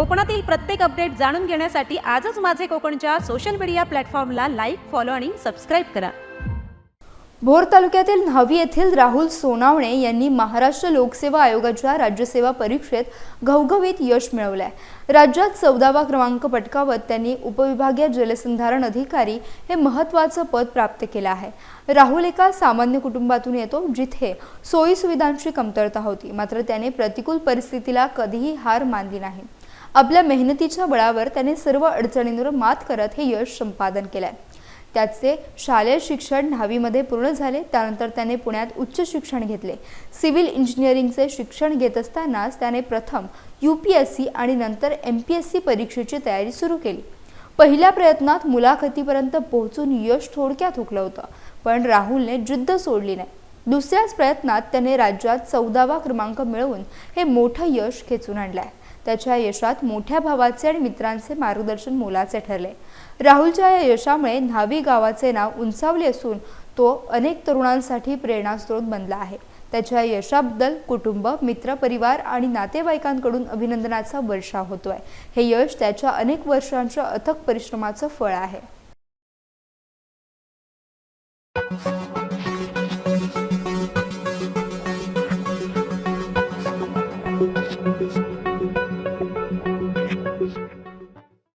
कोकणातील प्रत्येक अपडेट जाणून घेण्यासाठी आजच माझे कोकणच्या सोशल मीडिया प्लॅटफॉर्मला लाईक फॉलो आणि सबस्क्राईब करा. भोर तालुक्यातील न्हावी येथील राहुल सोनावणे यांनी महाराष्ट्र लोकसेवा आयोगाच्या राज्यसेवा परीक्षेत घवघवीत यश मिळवले आहे राज्यात चौदावा क्रमांक पटकावत त्यांनी उपविभागीय जलसंधारण अधिकारी हे महत्त्वाचं पद प्राप्त केलं आहे. राहुल एका सामान्य कुटुंबातून येतो जिथे सोयीसुविधांची कमतरता होती. मात्र त्याने प्रतिकूल परिस्थितीला कधीही हार मानली नाही. आपल्या मेहनतीच्या बळावर त्याने सर्व अडचणींवर मात करत हे यश संपादन केलंय. त्याचे शालेय शिक्षण दहावीमध्ये पूर्ण झाले त्यानंतर त्याने पुण्यात उच्च शिक्षण घेतले. सिव्हिल इंजिनिअरिंगचे शिक्षण घेत असतानाच त्याने प्रथम यू पी एस सी आणि नंतर एम पी एस सी परीक्षेची तयारी सुरू केली. पहिल्या प्रयत्नात मुलाखतीपर्यंत पोहोचून यश थोडक्यात हुकलं होतं पण राहुलने जिद्द सोडली नाही. दुसऱ्याच प्रयत्नात त्याने राज्यात चौदावा क्रमांक मिळवून हे मोठं यश खेचून आणलं आहे त्याच्या यशात मोठ्या भावाचे आणि मित्रांचे मार्गदर्शन मोलाचे ठरले. राहुलच्या या यशामुळे न्हावी गावाचे नाव उंचावले असून तो अनेक तरुणांसाठी प्रेरणास्रोत बनला आहे. त्याच्या यशाबद्दल कुटुंब मित्र परिवार आणि नातेवाईकांकडून अभिनंदनाचा वर्षा होतोय. हे यश त्याच्या अनेक वर्षांच्या अथक परिश्रमाचं फळ आहे.